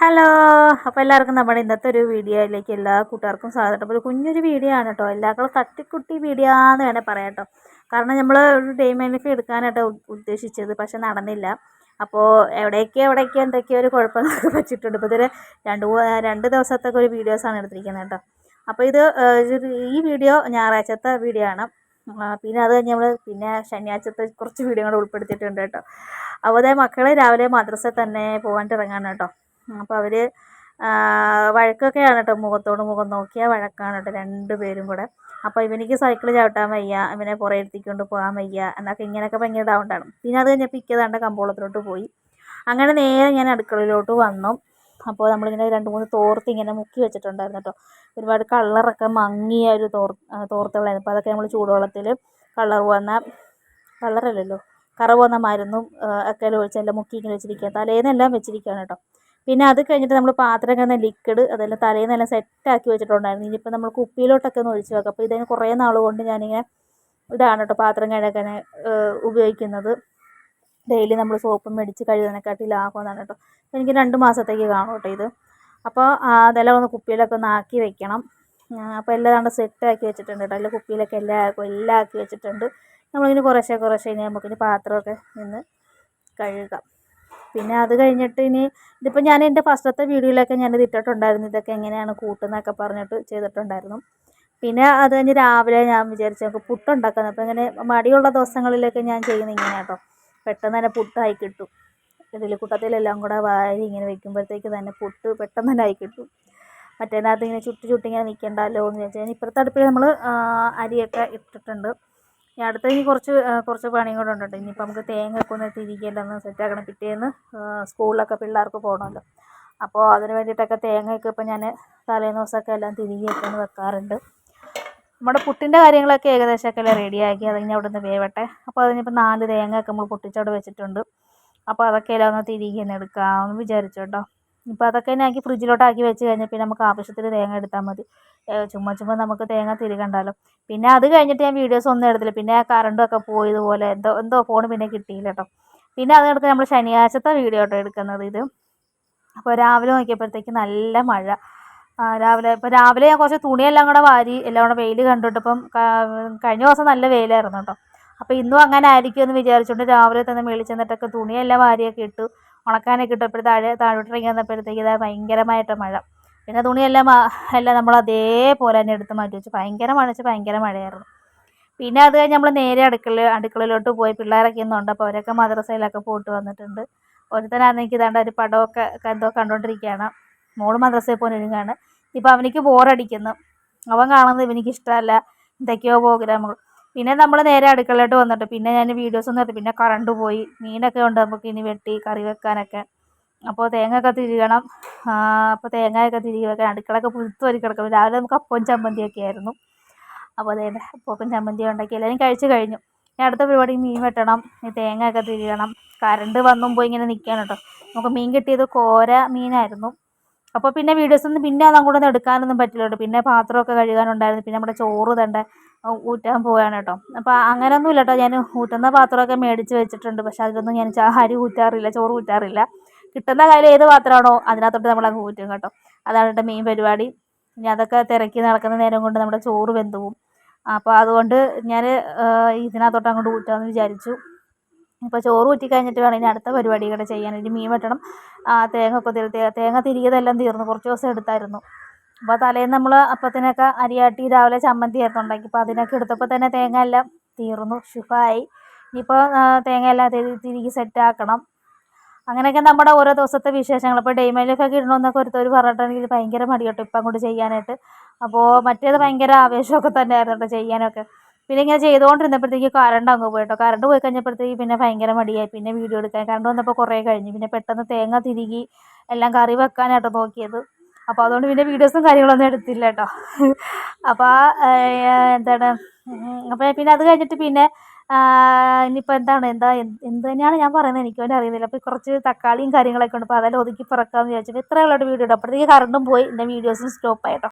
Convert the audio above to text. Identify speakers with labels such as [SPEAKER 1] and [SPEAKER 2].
[SPEAKER 1] Hello അപ്പോൾ എല്ലാവർക്കും നമ്മുടെ ഇന്നത്തെ ഒരു വീഡിയോയിലേക്ക് എല്ലാ കൂട്ടുകാർക്കും സ്വാഗതം. അപ്പോൾ ഒരു കുഞ്ഞൊരു വീഡിയോ ആണ് കേട്ടോ എല്ലാവർക്കും തട്ടിക്കുട്ടി വീഡിയോ എന്ന് വേണേൽ പറയാം കേട്ടോ കാരണം നമ്മൾ ഒരു ഡേ മെനിഫി എടുക്കാനായിട്ട് ഉദ്ദേശിച്ചത് പക്ഷെ നടന്നില്ല. അപ്പോൾ എവിടെയൊക്കെ എവിടെയൊക്കെ എന്തൊക്കെയോ ഒരു കുഴപ്പങ്ങളൊക്കെ വെച്ചിട്ടുണ്ട്. ഇപ്പോൾ ഇതൊരു രണ്ട് രണ്ട് ദിവസത്തൊക്കെ ഒരു വീഡിയോസാണ് എടുത്തിരിക്കുന്നത് കേട്ടോ അപ്പോൾ ഇത് ഈ വീഡിയോ ഞായറാഴ്ചത്തെ വീഡിയോ ആണ്. പിന്നെ അത് കഴിഞ്ഞ് നമ്മൾ പിന്നെ ശനിയാഴ്ചത്തെ കുറച്ച് വീഡിയോ കൂടെ ഉൾപ്പെടുത്തിയിട്ടുണ്ട് കേട്ടോ അതുപോലെ അതേ മക്കളെ രാവിലെ മദ്രസയിൽ തന്നെ പോകാൻ ഇറങ്ങാനാണ് കേട്ടോ അപ്പോൾ അവർ വഴക്കൊക്കെയാണ് കേട്ടോ മുഖത്തോട് മുഖം നോക്കിയാൽ വഴക്കാണ് കേട്ടോ രണ്ട് പേരും കൂടെ. അപ്പോൾ ഇവനിക്ക് സൈക്കിൾ ചവിട്ടാൻ വയ്യ ഇവനെ പുറകെ എത്തിക്കൊണ്ട് പോകാൻ വയ്യ എന്നൊക്കെ ഇങ്ങനെയൊക്കെ ഭയങ്കര ഡൗണ്ടാണ് പിന്നെ അത് കഴിഞ്ഞപ്പോൾ ഇക്കതാണ്ട് കമ്പോളത്തിലോട്ട് പോയി. അങ്ങനെ നേരെ ഞാൻ അടുക്കളയിലോട്ട് വന്നു. അപ്പോൾ നമ്മളിങ്ങനെ രണ്ട് മൂന്ന് തോർത്ത് ഇങ്ങനെ മുക്കി വെച്ചിട്ടുണ്ടായിരുന്നു കേട്ടോ ഒരുപാട് കളറൊക്കെ മങ്ങിയ ഒരു തോർ തോർത്തുകളായിരുന്നു. അപ്പോൾ അതൊക്കെ നമ്മൾ ചൂടുവെള്ളത്തിൽ കളർ വന്ന കളറല്ലല്ലോ കറ പോകുന്ന മരുന്നും ഒക്കെ ഒഴിച്ചെല്ലാം മുക്കി ഇങ്ങനെ വെച്ചിരിക്കുക. തലേന്നെല്ലാം വെച്ചിരിക്കുകയാണ് കേട്ടോ പിന്നെ അത് കഴിഞ്ഞിട്ട് നമ്മൾ പാത്രം കിടന്ന ലിക്വിഡ് അതെല്ലാം തലേന്നെല്ലാം സെറ്റാക്കി വെച്ചിട്ടുണ്ടായിരുന്നു. ഇനിയിപ്പോൾ നമ്മൾ കുപ്പിയിലോട്ടൊക്കെ ഒന്ന് ഒഴിച്ച് വെക്കാം. അപ്പോൾ ഇതിന് കുറേ നാൾ കൊണ്ട് ഞാനിങ്ങനെ ഇതാണ് കേട്ടോ പാത്രം കഴുകാൻ ഉപയോഗിക്കുന്നത്. ഡെയിലി നമ്മൾ സോപ്പ് മേടിച്ച് കഴുകുന്നതിനെക്കാട്ടി ലാഭമെന്നാണ് കേട്ടോ എനിക്ക് രണ്ട് മാസത്തേക്ക് കാണും കേട്ടോ ഇത്. അപ്പോൾ അതെല്ലാം ഒന്ന് കുപ്പിയിലൊക്കെ ഒന്ന് ആക്കി വെക്കണം. അപ്പോൾ എല്ലാം കണ്ട് സെറ്റാക്കി വെച്ചിട്ടുണ്ട് കേട്ടോ അതിൽ കുപ്പിയിലൊക്കെ എല്ലാം എല്ലാം ആക്കി വെച്ചിട്ടുണ്ട്. നമ്മളിങ്ങനെ കുറേശ്ശെ കുറേശ്ശെ ഇനി നമുക്കിനി പാത്രമൊക്കെ നിന്ന് കഴുകാം. പിന്നെ അത് കഴിഞ്ഞിട്ട് ഇനി ഇതിപ്പോൾ ഞാൻ എന്റെ ഫസ്റ്റത്തെ വീഡിയോയിലൊക്കെ ഞാനിത് ഇട്ടിട്ടുണ്ടായിരുന്നു. ഇതൊക്കെ എങ്ങനെയാണ് കൂട്ടുന്നതൊക്കെ പറഞ്ഞിട്ട് ചെയ്തിട്ടുണ്ടായിരുന്നു. പിന്നെ അത് കഴിഞ്ഞ് രാവിലെ ഞാൻ വിചാരിച്ചു നമുക്ക് പുട്ടുണ്ടാക്കുന്നത് അപ്പോൾ ഇങ്ങനെ മടിയുള്ള ദിവസങ്ങളിലൊക്കെ ഞാൻ ചെയ്യുന്നത് ഇങ്ങനെ കേട്ടോ പെട്ടെന്ന് തന്നെ പുട്ടായി കിട്ടും. ഇതിൽ കൂട്ടത്തിലെല്ലാം കൂടെ വാരി ഇങ്ങനെ വെക്കുമ്പോഴത്തേക്ക് തന്നെ പുട്ട് പെട്ടെന്ന് തന്നെ ആയി കിട്ടും. മറ്റേതിനകത്ത് ഇങ്ങനെ ചുട്ടു ചുട്ടിങ്ങനെ നിൽക്കണ്ടല്ലോ എന്ന് ചോദിച്ചാൽ ഇപ്പുറത്തെ അടുപ്പിൽ നമ്മൾ അരിയൊക്കെ ഇട്ടിട്ടുണ്ട്. ഇനി അടുത്ത ഇനി കുറച്ച് കുറച്ച് പണിയും കൂടെ ഉണ്ട് ഇനിയിപ്പോൾ നമുക്ക് തേങ്ങയൊക്കെ ഒന്ന് തിരികെല്ലാം ഒന്ന് സെറ്റാക്കണം പിറ്റേന്ന് സ്കൂളിലൊക്കെ പിള്ളേർക്ക് പോകണമല്ലോ അപ്പോൾ അതിന് വേണ്ടിയിട്ടൊക്കെ തേങ്ങയൊക്കെ ഇപ്പോൾ ഞാൻ തലേന്ന് ദിവസമൊക്കെ എല്ലാം തിരികെയൊക്കെ ഒന്ന് വെക്കാറുണ്ട്. നമ്മുടെ പുട്ടിന്റെ കാര്യങ്ങളൊക്കെ ഏകദേശമൊക്കെ എല്ലാം റെഡിയാക്കി അതിങ്ങനെ അവിടെ നിന്ന് വേവട്ടെ. അപ്പോൾ അതിനിപ്പോൾ നാല് തേങ്ങയൊക്കെ നമ്മൾ പൊട്ടിച്ചവിടെ വെച്ചിട്ടുണ്ട്. അപ്പോൾ അതൊക്കെ എല്ലാം ഒന്ന് തിരികെ ഒന്ന് എടുക്കാമെന്ന് വിചാരിച്ചു കേട്ടോ. ഇപ്പോൾ അതൊക്കെ തന്നെ ആക്കി ഫ്രിഡ്ജിലോട്ടാക്കി വെച്ച് കഴിഞ്ഞാൽ പിന്നെ നമുക്ക് ആവശ്യത്തിന് തേങ്ങ എടുത്താൽ മതി. ചുമ്മാ ചുമ്മാ നമുക്ക് തേങ്ങ തിരികണ്ടല്ലോ പിന്നെ അത് കഴിഞ്ഞിട്ട് ഞാൻ വീഡിയോസ് ഒന്നും എടുത്തില്ല. പിന്നെ കറണ്ടും ഒക്കെ പോയതുപോലെ എന്തോ എന്തോ ഫോൺ പിന്നെ കിട്ടിയില്ല കേട്ടോ പിന്നെ അത് കണക്ക് നമ്മൾ ശനിയാഴ്ചത്തെ വീഡിയോ കേട്ടോ എടുക്കുന്നത് ഇത്. അപ്പോൾ രാവിലെ നോക്കിയപ്പോഴത്തേക്ക് നല്ല മഴ. രാവിലെ ഇപ്പോൾ രാവിലെ ഞാൻ കുറച്ച് തുണിയെല്ലാം കൂടെ വാരി എല്ലാം കൂടെ വെയിൽ കണ്ടിട്ടിപ്പം കഴിഞ്ഞ ദിവസം നല്ല വെയിലായിരുന്നു കേട്ടോ അപ്പോൾ ഇന്നും അങ്ങനെ ആയിരിക്കും എന്ന് വിചാരിച്ചുകൊണ്ട് രാവിലെ തന്നെ മേളിച്ചെന്നിട്ടൊക്കെ തുണിയെല്ലാം വാരിയൊക്കെ ഇട്ടു. ഉണക്കാനൊക്കെ ഇട്ടപ്പോൾ താഴെ താഴോട്ട് ഇറങ്ങി വന്നപ്പോഴത്തേക്ക് ഇതാ ഭയങ്കരമായിട്ട് മഴ. പിന്നെ തുണിയെല്ലാം എല്ലാം നമ്മൾ അതേപോലെ തന്നെ എടുത്ത് മാറ്റി വെച്ചു. ഭയങ്കര മഴ വെച്ചാൽ ഭയങ്കര മഴയായിരുന്നു. പിന്നെ അത് കഴിഞ്ഞ് നമ്മൾ നേരെ അടുക്കള അടുക്കളയിലോട്ട് പോയി പിള്ളേരൊക്കെ ഒന്നും അപ്പോൾ അവരൊക്കെ മദ്രസയിലൊക്കെ പോയിട്ട് വന്നിട്ടുണ്ട്. ഒരുത്തനാണെങ്കിൽ ഇതാണ്ട് ഒരു പടമൊക്കെ എന്തോ കണ്ടുകൊണ്ടിരിക്കുകയാണ് മോൾ മദ്രസയിൽ പോകുന്നതിനാണ് ഇപ്പോൾ അവനിക്ക് ബോറടിക്കുന്നു അവൻ കാണുന്നത് ഇവനിക്ക് ഇഷ്ടമല്ല എന്തൊക്കെയോ പ്രോഗ്രാമുകൾ പിന്നെ നമ്മൾ നേരെ അടുക്കളയിലോട്ട് വന്നിട്ട് പിന്നെ ഞാൻ വീഡിയോസ് ഒന്നും പിന്നെ കറണ്ട് പോയി. മീനൊക്കെ ഉണ്ട് നമുക്ക് ഇനി വെട്ടി കറി വെക്കാനൊക്കെ. അപ്പോൾ തേങ്ങയൊക്കെ തിരികണം. അപ്പോൾ തേങ്ങയൊക്കെ തിരികെ വെക്കാൻ അടുക്കളയൊക്കെ പുഴുത്ത് വരി രാവിലെ നമുക്ക് അപ്പവും ചമ്മന്തിയൊക്കെ ആയിരുന്നു. അപ്പോൾ അതേ അപ്പവും ചമ്മന്തി ഉണ്ടാക്കി. എല്ലാവരും കഴിച്ച് കഴിഞ്ഞു. ഇനി അടുത്ത പരിപാടി മീൻ വെട്ടണം. തേങ്ങയൊക്കെ തിരികണം. കറണ്ട് വന്നും പോയി ഇങ്ങനെ നിൽക്കുകയാണ് കേട്ടോ. നമുക്ക് മീൻ കിട്ടിയത് കോര മീനായിരുന്നു. അപ്പോൾ പിന്നെ വീഡിയോസൊന്നും പിന്നെ അതും കൂടെ ഒന്നും എടുക്കാനൊന്നും പറ്റില്ല പിന്നെ പാത്രമൊക്കെ കഴുകാനുണ്ടായിരുന്നു. പിന്നെ നമ്മുടെ ചോറ് തണ്ട ഊറ്റാൻ പോവുകയാണ് കേട്ടോ. അപ്പോൾ അങ്ങനെയൊന്നും ഇല്ല കേട്ടോ. ഞാൻ ഊറ്റുന്ന പാത്രമൊക്കെ മേടിച്ച് വെച്ചിട്ടുണ്ട്. പക്ഷേ അതിലൊന്നും ഞാൻ അരി ഊറ്റാറില്ല ചോറ് ഊറ്റാറില്ല. കിട്ടുന്ന കയ്യിൽ ഏത് പാത്രമാണോ അതിനകത്തോട്ട് നമ്മൾ അങ്ങ് ഊറ്റും കേട്ടോ. അതാണ് എന്റെ മെയിൻ പരിപാടി. ഇനി അതൊക്കെ തിരക്കി നടക്കുന്ന നേരം കൊണ്ട് നമ്മുടെ ചോറ് വെന്തുവും അപ്പോൾ അതുകൊണ്ട് ഞാൻ ഇതിനകത്തോട്ട് അങ്ങോട്ട് ഊറ്റാമെന്ന് വിചാരിച്ചു. ഇപ്പോൾ ചോറ് ഊറ്റി കഴിഞ്ഞിട്ട് വേണം ഇനി അടുത്ത പരിപാടികൾ ചെയ്യാൻ. ഇനി മീൻ വെട്ടണം. തേങ്ങ ഒക്കെ തിരി തേങ്ങ തിരികിയതെല്ലാം തീർന്നു. കുറച്ച് ദിവസം എടുത്തായിരുന്നു. അപ്പോൾ തലേന്ന് നമ്മൾ അപ്പത്തിനൊക്കെ അരിയാട്ടി രാവിലെ ചമ്മന്തി ആയിരുന്നു ഉണ്ടാക്കി. അപ്പോൾ അതിനൊക്കെ എടുത്തപ്പോൾ തന്നെ തേങ്ങ എല്ലാം തീർന്നു. ശുഭമായി ഇനിയിപ്പോൾ തേങ്ങ എല്ലാം തിരികെ സെറ്റാക്കണം അങ്ങനെയൊക്കെ നമ്മുടെ ഓരോ ദിവസത്തെ വിശേഷങ്ങൾ ഇപ്പോൾ ഡേ മൈ ലൈഫൊക്കെ ഇടണമെന്നൊക്കെ ഒരുത്തർ പറഞ്ഞിട്ടുണ്ടെങ്കിൽ ഭയങ്കര മടി കേട്ടോ ഇപ്പം അങ്ങോട്ട് ചെയ്യാനായിട്ട്. അപ്പോൾ മറ്റേത് ഭയങ്കര ആവേശമൊക്കെ തന്നെയായിരുന്നു കേട്ടോ ചെയ്യാനൊക്കെ. പിന്നെ ഇങ്ങനെ ചെയ്തുകൊണ്ടിരുന്നപ്പോഴത്തേക്ക് കറണ്ട് അങ്ങ് പോയിട്ടോ കറണ്ട് പോയി കഴിഞ്ഞപ്പോഴത്തേക്ക് പിന്നെ ഭയങ്കര മടിയായി. പിന്നെ വീഡിയോ എടുക്കാൻ. കറണ്ട് വന്നപ്പോൾ കുറേ കഴിഞ്ഞു. പിന്നെ പെട്ടെന്ന് തേങ്ങ തിരികി എല്ലാം കറി വെക്കാനായിട്ടോ നോക്കിയത്. അപ്പോൾ അതുകൊണ്ട് പിന്നെ വീഡിയോസും കാര്യങ്ങളൊന്നും എടുത്തില്ല കേട്ടോ അപ്പോൾ എന്താണ് അപ്പോൾ പിന്നെ അത് കഴിഞ്ഞിട്ട് പിന്നെ ഇനിയിപ്പോൾ എന്താണ് എന്താ എന്ത് തന്നെയാണ് ഞാൻ പറയുന്നത് എനിക്ക് തന്നെ അറിയുന്നില്ല. അപ്പോൾ കുറച്ച് തക്കാളിയും കാര്യങ്ങളൊക്കെ ഉണ്ട്. അപ്പോൾ അതെല്ലാം ഒതുക്കി പിറക്കാമെന്ന് വിചാരിച്ചു. ഇത്രയുള്ള വീഡിയോ ഇടും അപ്പോഴത്തേക്ക് കറണ്ടും പോയി. എന്റെ വീഡിയോസും സ്റ്റോപ്പ് ആയിട്ടോ